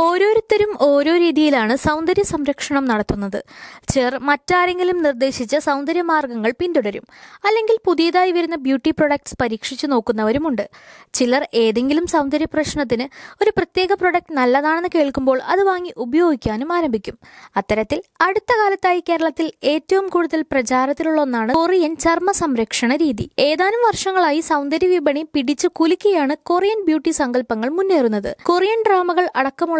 ഓരോരുത്തരും ഓരോ രീതിയിലാണ് സൗന്ദര്യ സംരക്ഷണം നടത്തുന്നത്. ചിലർ മറ്റാരെങ്കിലും നിർദ്ദേശിച്ച സൗന്ദര്യ മാർഗങ്ങൾ പിന്തുടരും. അല്ലെങ്കിൽ പുതിയതായി വരുന്ന ബ്യൂട്ടി പ്രൊഡക്ട്സ് പരീക്ഷിച്ചു നോക്കുന്നവരുമുണ്ട്. ചിലർ ഏതെങ്കിലും സൗന്ദര്യ പ്രശ്നത്തിന് ഒരു പ്രത്യേക പ്രൊഡക്റ്റ് നല്ലതാണെന്ന് കേൾക്കുമ്പോൾ അത് വാങ്ങി ഉപയോഗിക്കാനും ആരംഭിക്കും. അത്തരത്തിൽ അടുത്ത കാലത്തായി കേരളത്തിൽ ഏറ്റവും കൂടുതൽ പ്രചാരത്തിലുള്ള ഒന്നാണ് കൊറിയൻ ചർമ്മ സംരക്ഷണ രീതി. ഏതാനും വർഷങ്ങളായി സൗന്ദര്യ വിപണി പിടിച്ചു കുലുക്കിയാണ് കൊറിയൻ ബ്യൂട്ടി സങ്കല്പങ്ങൾ മുന്നേറുന്നത്. കൊറിയൻ ഡ്രാമകൾ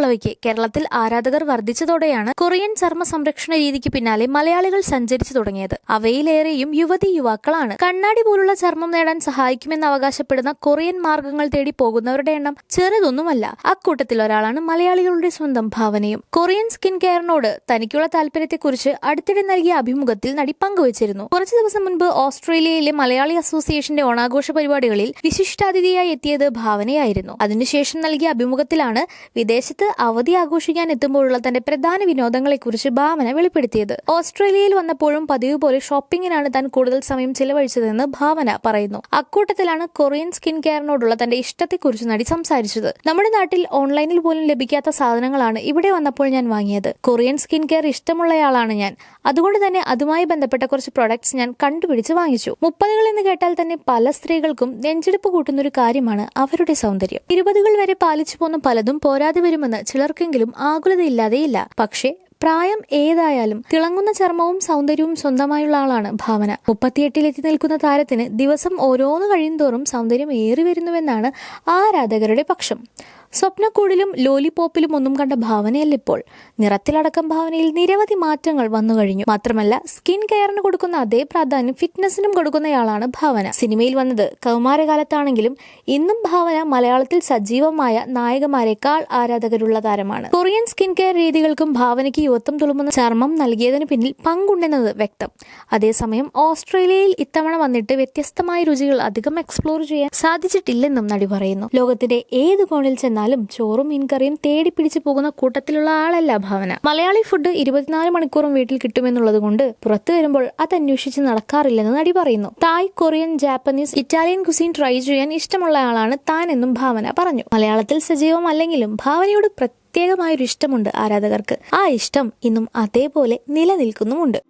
അടക്കമുള്ളവയ്ക്ക് കേരളത്തിൽ ആരാധകർ വർദ്ധിച്ചതോടെയാണ് കൊറിയൻ ചർമ്മ സംരക്ഷണ രീതിക്ക് പിന്നാലെ മലയാളികൾ സഞ്ചരിച്ചു തുടങ്ങിയത്. അവയിലേറെയും യുവതി യുവാക്കളാണ് കണ്ണാടി പോലുള്ള ചർമ്മം നേടാൻ സഹായിക്കുമെന്ന് അവകാശപ്പെടുന്ന കൊറിയൻ മാർഗങ്ങൾ തേടി പോകുന്നവരുടെ എണ്ണം ചെറുതൊന്നുമല്ല. അക്കൂട്ടത്തിൽ ഒരാളാണ് മലയാളികളുടെ സ്വന്തം ഭാവനയും. കൊറിയൻ സ്കിൻ കെയറിനോട് തനിക്കുള്ള താല്പര്യത്തെക്കുറിച്ച് അടുത്തിടെ നൽകിയ അഭിമുഖത്തിൽ നടി പങ്കുവച്ചിരുന്നു. കുറച്ചു ദിവസം മുൻപ് ഓസ്ട്രേലിയയിലെ മലയാളി അസോസിയേഷന്റെ ഓണാഘോഷ പരിപാടികളിൽ വിശിഷ്ടാതിഥിയായി എത്തിയത് ഭാവനയായിരുന്നു. അതിനുശേഷം നൽകിയ അഭിമുഖത്തിലാണ് വിദേശത്ത് അവധി ആഘോഷിക്കാൻ എത്തുമ്പോഴുള്ള തന്റെ പ്രധാന വിനോദങ്ങളെക്കുറിച്ച് ഭാവന വെളിപ്പെടുത്തിയത്. ഓസ്ട്രേലിയയിൽ വന്നപ്പോഴും പതിവ് പോലെ ഷോപ്പിംഗിനാണ് താൻ കൂടുതൽ സമയം ചിലവഴിച്ചതെന്ന് ഭാവന പറയുന്നു. അക്കൂട്ടത്തിലാണ് കൊറിയൻ സ്കിൻ കെയറിനോടുള്ള തന്റെ ഇഷ്ടത്തെക്കുറിച്ച് നടി സംസാരിച്ചത്. നമ്മുടെ നാട്ടിൽ ഓൺലൈനിൽ പോലും ലഭിക്കാത്ത സാധനങ്ങളാണ് ഇവിടെ വന്നപ്പോൾ ഞാൻ വാങ്ങിയത്. കൊറിയൻ സ്കിൻ കെയർ ഇഷ്ടമുള്ളയാളാണ് ഞാൻ. അതുകൊണ്ട് തന്നെ അതുമായി ബന്ധപ്പെട്ട കുറച്ച് പ്രൊഡക്ട്സ് ഞാൻ കണ്ടുപിടിച്ച് വാങ്ങിച്ചു. മുപ്പതുകൾ എന്ന് കേട്ടാൽ തന്നെ പല സ്ത്രീകൾക്കും നെഞ്ചെടുപ്പ് കൂട്ടുന്ന ഒരു കാര്യമാണ് അവരുടെ സൗന്ദര്യം. ഇരുപതുകൾ വരെ പാലിച്ചു പോന്ന പലതും പോരാതെ വരുമെന്ന് ചിലർക്കെങ്കിലും ആകുലതയില്ലാതെയില്ല പക്ഷേ പ്രായം ഏതായാലും തിളങ്ങുന്ന ചർമ്മവും സൗന്ദര്യവും സ്വന്തമായുള്ള ആളാണ് ഭാവന. മുപ്പത്തിയെട്ടിലെത്തി നിൽക്കുന്ന താരത്തിന് ദിവസം ഓരോന്ന് കഴിയുന്തോറും സൗന്ദര്യം ഏറി വരുന്നുവെന്നാണ് ആരാധകരുടെ പക്ഷം. സ്വപ്നക്കൂടിലും ലോലിപോപ്പിലും ഒന്നും കണ്ട ഭാവനയല്ല ഇപ്പോൾ. നിറത്തിലടക്കം ഭാവനയിൽ നിരവധി മാറ്റങ്ങൾ വന്നു കഴിഞ്ഞു. മാത്രമല്ല സ്കിൻ കെയറിന് കൊടുക്കുന്ന അതേ പ്രാധാന്യം ഫിറ്റ്നസിനും കൊടുക്കുന്നയാളാണ് ഭാവന. സിനിമയിൽ വന്നത് കൗമാരകാലത്താണെങ്കിലും ഇന്നും ഭാവന മലയാളത്തിൽ സജീവമായ നായകമാരെക്കാൾ ആരാധകരുള്ള താരമാണ്. കൊറിയൻ സ്കിൻ കെയർ രീതികൾക്കും ഭാവനയ്ക്ക് യുവത്വം തുളുമ്പുന്ന ചർമ്മം നൽകിയതിന് പിന്നിൽ പങ്കുണ്ടെന്നത് വ്യക്തം. അതേസമയം ഓസ്ട്രേലിയയിൽ ഇത്തവണ വന്നിട്ട് വ്യത്യസ്തമായ രുചികൾ അധികം എക്സ്പ്ലോർ ചെയ്യാൻ സാധിച്ചിട്ടില്ലെന്നും നടി പറയുന്നു. ലോകത്തിന്റെ ഏത് കോണിൽ ചെന്നാലും ചോറും മീൻകറിയും തേടി പിടിച്ചു പോകുന്ന കൂട്ടത്തിലുള്ള ആളല്ല ഭാവന. മലയാളി ഫുഡ് ഇരുപത്തിനാല് മണിക്കൂറും വീട്ടിൽ കിട്ടുമെന്നുള്ളത് കൊണ്ട് പുറത്തു വരുമ്പോൾ അത് അന്വേഷിച്ച് നടക്കാറില്ലെന്ന് നടി പറയുന്നു. Thai Korean Japanese Italian cuisine try ചെയ്യാൻ ഇഷ്ടമുള്ള ആളാണ് താൻ എന്നും ഭാവന പറഞ്ഞു. മലയാളത്തിൽ സജീവമല്ലെങ്കിലും ഭാവനയോട് പ്രത്യേകമായൊരു ഇഷ്ടമുണ്ട് ആരാധകർക്ക്. ആ ഇഷ്ടം ഇന്നും അതേപോലെ നിലനിൽക്കുന്നുമുണ്ട്.